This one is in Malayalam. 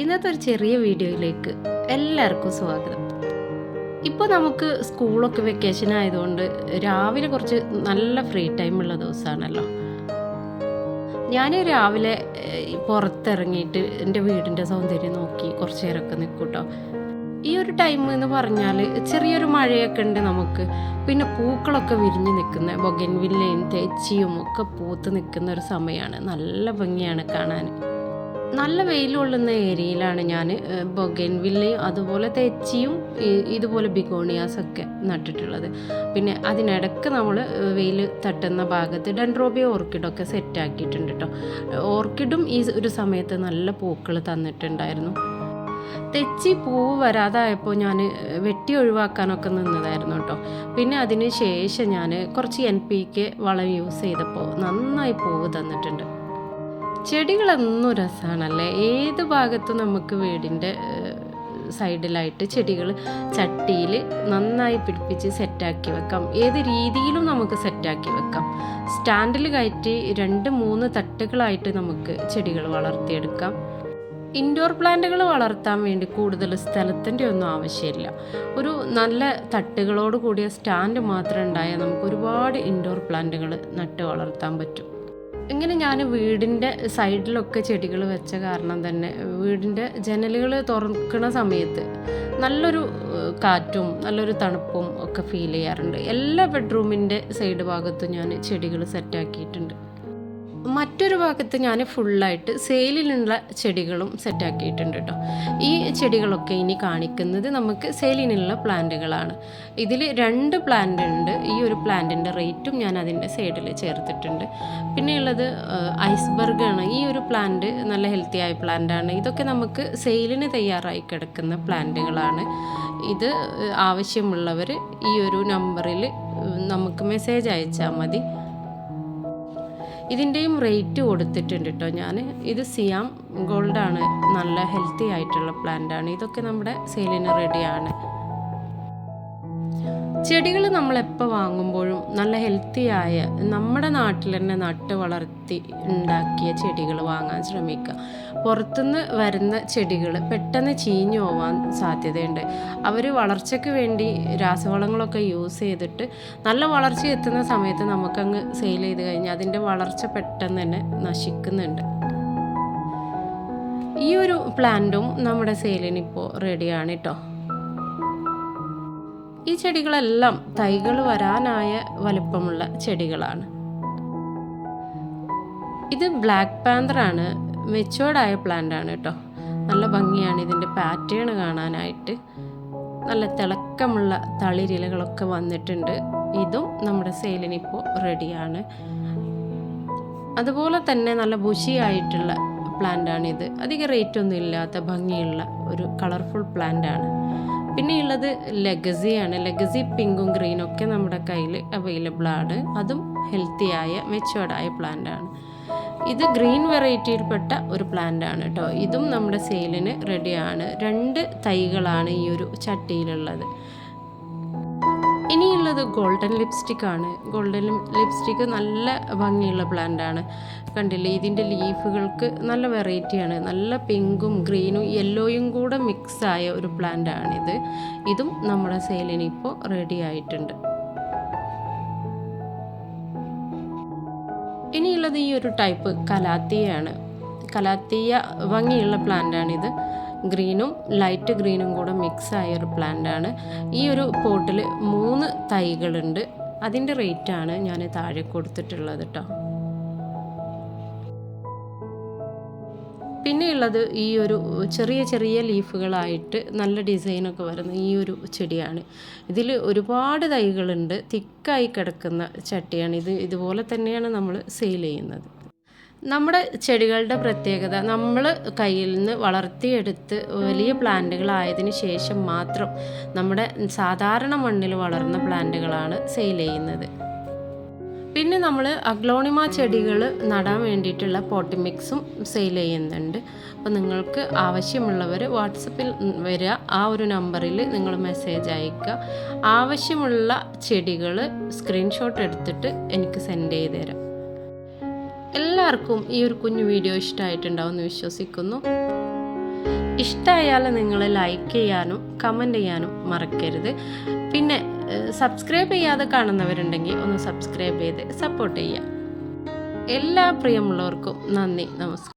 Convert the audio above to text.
ഇന്നത്തെ ഒരു ചെറിയ വീഡിയോയിലേക്ക് എല്ലാവർക്കും സ്വാഗതം. ഇപ്പോൾ നമുക്ക് സ്കൂളൊക്കെ വെക്കേഷൻ ആയതുകൊണ്ട് രാവിലെ കുറച്ച് നല്ല ഫ്രീ ടൈം ഉള്ള ദിവസമാണല്ലോ ഞാൻ രാവിലെ പുറത്തിറങ്ങിയിട്ട് എന്റെ വീടിന്റെ സൗന്ദര്യം നോക്കി കുറച്ച് നേരമൊക്കെ നിൽക്കും കേട്ടോ ഈ ഒരു ടൈം എന്ന് പറഞ്ഞാൽ ചെറിയൊരു മഴയൊക്കെ ഉണ്ട് നമുക്ക്. പിന്നെ പൂക്കളൊക്കെ വിരിഞ്ഞ് നിൽക്കുന്ന ബൊഗൻവില്ലയും തെച്ചിയും ഒക്കെ പൂത്ത് നിൽക്കുന്ന ഒരു സമയമാണ്. നല്ല ഭംഗിയാണ് കാണാൻ നല്ല വെയിൽ കൊള്ളുന്ന ഏരിയയിലാണ് ഞാൻ ബൊഗൻവില്ലയും അതുപോലെ തെച്ചിയും ഇതുപോലെ ഇതുപോലെ ബിഗോണിയാസൊക്കെ നട്ടിട്ടുള്ളത്. പിന്നെ അതിനിടക്ക് നമ്മൾ വെയിൽ തട്ടുന്ന ഭാഗത്ത് ഡൻഡ്രോബിയ ഓർക്കിഡൊക്കെ സെറ്റാക്കിയിട്ടുണ്ട് കേട്ടോ ഓർക്കിഡും ഈ ഒരു സമയത്ത് നല്ല പൂക്കൾ തന്നിട്ടുണ്ടായിരുന്നു. തെച്ചി പൂവ് വരാതായപ്പോൾ ഞാൻ വെട്ടി ഒഴിവാക്കാനൊക്കെ നിന്നതായിരുന്നു കേട്ടോ പിന്നെ അതിന് ശേഷം ഞാൻ കുറച്ച് എൻ പി കെ വളം യൂസ് ചെയ്തപ്പോൾ നന്നായി പൂവ് തന്നിട്ടുണ്ട്. ചെടികളെന്നും രസമാണല്ലേ ഏത് ഭാഗത്തും നമുക്ക് വീടിന്റെ സൈഡിലായിട്ട് ചെടികൾ ചട്ടിയിൽ നന്നായി പിടിപ്പിച്ച് സെറ്റാക്കി വെക്കാം. ഏത് രീതിയിലും നമുക്ക് സെറ്റാക്കി വെക്കാം. സ്റ്റാൻഡിൽ കയറ്റി രണ്ട് മൂന്ന് തട്ടുകളായിട്ട് നമുക്ക് ചെടികൾ വളർത്തിയെടുക്കാം. ഇൻഡോർ പ്ലാന്റുകൾ വളർത്താൻ വേണ്ടി കൂടുതൽ സ്ഥലത്തിന്റെ ഒന്നും ആവശ്യമില്ല. ഒരു നല്ല തട്ടുകളോട് കൂടിയ സ്റ്റാൻഡ് മാത്രം ഉണ്ടായാൽ നമുക്ക് ഒരുപാട് ഇൻഡോർ പ്ലാന്റുകൾ നട്ട് വളർത്താൻ പറ്റും. ഇങ്ങനെ ഞാൻ വീടിന്റെ സൈഡിലൊക്കെ ചെടികൾ വെച്ച കാരണം തന്നെ വീടിന്റെ ജനലുകൾ തുറക്കുന്ന സമയത്ത് നല്ലൊരു കാറ്റും നല്ലൊരു തണുപ്പും ഒക്കെ ഫീൽ ചെയ്യാറുണ്ട്. എല്ലാ ബെഡ്റൂമിന്റെ സൈഡ് ഭാഗത്തും ഞാൻ ചെടികൾ സെറ്റാക്കിയിട്ടുണ്ട് മറ്റൊരു ഭാഗത്ത് ഞാൻ ഫുള്ളായിട്ട് സെയിലിനുള്ള ചെടികളും സെറ്റാക്കിയിട്ടുണ്ട് കേട്ടോ ഈ ചെടികളൊക്കെ ഇനി കാണിക്കുന്നത് നമുക്ക് സെയിലിനുള്ള പ്ലാന്റുകളാണ് ഇതിൽ രണ്ട് പ്ലാന്റ് ഉണ്ട്. ഈ ഒരു പ്ലാന്റിന്റെ റേറ്റും ഞാൻ അതിന്റെ സൈഡിൽ ചേർത്തിട്ടുണ്ട്. പിന്നെയുള്ളത് ഐസ്ബർഗാണ് ഈ ഒരു പ്ലാന്റ് നല്ല ഹെൽത്തി ആയ പ്ലാന്റാണ് ഇതൊക്കെ നമുക്ക് സെയിലിന് തയ്യാറായി കിടക്കുന്ന പ്ലാന്റുകളാണ് ഇത് ആവശ്യമുള്ളവർ ഈ ഒരു നമ്പറിൽ നമുക്ക് മെസ്സേജ് അയച്ചാൽ മതി. ഇതിന്റെയും റേറ്റ് കൊടുത്തിട്ടുണ്ട് കേട്ടോ ഞാൻ ഇത് സിയാം ഗോൾഡാണ് നല്ല ഹെൽത്തി ആയിട്ടുള്ള പ്ലാന്റാണ് ഇതൊക്കെ നമ്മുടെ സെയിലിന് റെഡിയാണ് ചെടികൾ നമ്മൾ എപ്പോൾ വാങ്ങുമ്പോഴും നല്ല ഹെൽത്തി ആയ നമ്മുടെ നാട്ടിൽ തന്നെ നട്ട് വളർത്തി ഉണ്ടാക്കിയ ചെടികൾ വാങ്ങാൻ ശ്രമിക്കുക പുറത്തുനിന്ന് വരുന്ന ചെടികൾ പെട്ടെന്ന് ചീഞ്ഞു പോവാൻ സാധ്യതയുണ്ട്. അവർ വളർച്ചയ്ക്ക് വേണ്ടി രാസവളങ്ങളൊക്കെ യൂസ് ചെയ്തിട്ട് നല്ല വളർച്ച എത്തുന്ന സമയത്ത് നമുക്കങ്ങ് സെയിൽ ചെയ്ത് കഴിഞ്ഞാൽ അതിന്റെ വളർച്ച പെട്ടെന്ന് തന്നെ നശിക്കുന്നുണ്ട്. ഈ ഒരു പ്ലാന്റും നമ്മുടെ സെയിലിന് ഇപ്പോൾ റെഡിയാണ് കേട്ടോ ഈ ചെടികളെല്ലാം തൈകൾ വരാനായ വലിപ്പമുള്ള ചെടികളാണ്. ഇത് ബ്ലാക്ക് പാന്തറാണ്. മെച്ചുവേർഡായ പ്ലാന്റ് ആണ് കേട്ടോ. നല്ല ഭംഗിയാണ് ഇതിന്റെ പാറ്റേൺ കാണാനായിട്ട്. നല്ല തിളക്കമുള്ള തളിരിലകളൊക്കെ വന്നിട്ടുണ്ട്. ഇതും നമ്മുടെ സെയിലിനിപ്പോൾ റെഡിയാണ്. അതുപോലെ തന്നെ നല്ല ബുഷിയായിട്ടുള്ള പ്ലാന്റാണിത്. അധികം റേറ്റ് ഒന്നും ഇല്ലാത്ത ഭംഗിയുള്ള ഒരു കളർഫുൾ പ്ലാന്റ് ആണ് ലെഗസി ആണ് ലെഗസി പിങ്കും ഗ്രീനും ഒക്കെ നമ്മുടെ കയ്യിൽ അവൈലബിൾ ആണ് അതും ഹെൽത്തിയായ മെച്ചുവേർഡായ പ്ലാന്റ് ആണ് ഇത് ഗ്രീൻ വെറൈറ്റിയിൽപ്പെട്ട ഒരു പ്ലാന്റ് ആണ് കേട്ടോ. ഇതും നമ്മുടെ സെയിലിന് റെഡിയാണ്. രണ്ട് തൈകളാണ് ഈ ഒരു ചട്ടിയിലുള്ളത്. ഇനിയുള്ളത് ഗോൾഡൻ ലിപ്സ്റ്റിക് ആണ്. ഗോൾഡൻ ലിപ്സ്റ്റിക് നല്ല ഭംഗിയുള്ള പ്ലാന്റ് ആണ്. കണ്ടില്ലേ? ഇതിന്റെ ലീഫുകൾക്ക് നല്ല വെറൈറ്റിയാണ് നല്ല പിങ്കും ഗ്രീനും യെല്ലോയും കൂടെ മിക്സ് ആയ ഒരു പ്ലാന്റ് ആണിത്. ഇതും നമ്മുടെ സെയിലിന് ഇപ്പോൾ റെഡി ആയിട്ടുണ്ട്. ഇനിയുള്ളത് ഈ ഒരു ടൈപ്പ് കലാത്തിയാണ്. കലാത്തിയ ഭംഗിയുള്ള പ്ലാന്റാണിത്. ഗ്രീനും ലൈറ്റ് ഗ്രീനും കൂടെ മിക്സ് ആയ ഒരു പ്ലാന്റാണ്. ഈ ഒരു പോട്ടിൽ മൂന്ന് തൈകളുണ്ട്. അതിന്റെ റേറ്റാണ് ഞാൻ താഴെ കൊടുത്തിട്ടുള്ളത് കേട്ടോ പിന്നെയുള്ളത് ഈ ഒരു ചെറിയ ചെറിയ ലീഫുകളായിട്ട് നല്ല ഡിസൈനൊക്കെ വരുന്ന ഈ ഒരു ചെടിയാണ്. ഇതിൽ ഒരുപാട് തൈകളുണ്ട്. തിക്കായി കിടക്കുന്ന ചട്ടിയാണ്. ഇത് ഇതുപോലെ തന്നെയാണ് നമ്മൾ സെയിൽ ചെയ്യുന്നത്. നമ്മുടെ ചെടികളുടെ പ്രത്യേകത നമ്മൾ കയ്യിൽ നിന്ന് വളർത്തിയെടുത്ത് വലിയ പ്ലാന്റുകളായതിനു ശേഷം മാത്രം നമ്മുടെ സാധാരണ മണ്ണിൽ വളർന്ന പ്ലാന്റുകളാണ് സെയിൽ ചെയ്യുന്നത്. പിന്നെ നമ്മൾ അഗ്ലോണിമ ചെടികൾ നടാൻ വേണ്ടിയിട്ടുള്ള പോട്ടി മിക്സും സെയിൽ ചെയ്യുന്നുണ്ട്. അപ്പോൾ നിങ്ങൾക്ക് ആവശ്യമുള്ളവർ വാട്സപ്പിൽ വരിക ആ ഒരു നമ്പറിൽ നിങ്ങൾ മെസ്സേജ് അയക്കുക ആവശ്യമുള്ള ചെടികൾ സ്ക്രീൻഷോട്ട് എടുത്തിട്ട് എനിക്ക് സെൻഡ് ചെയ്ത് തരാം. എല്ലാവർക്കും ഈ ഒരു കുഞ്ഞു വീഡിയോ ഇഷ്ടമായിട്ടുണ്ടാവും എന്ന് വിശ്വസിക്കുന്നു. ഇഷ്ടമായാൽ നിങ്ങൾ ലൈക്ക് ചെയ്യാനും കമന്റ് ചെയ്യാനും മറക്കരുത്. പിന്നെ സബ്സ്ക്രൈബ് ചെയ്യാതെ കാണുന്നവരുണ്ടെങ്കിൽ ഒന്ന് സബ്സ്ക്രൈബ് ചെയ്ത് സപ്പോർട്ട് ചെയ്യുക. എല്ലാ പ്രിയമുള്ളവർക്കും നന്ദി നമസ്കാരം.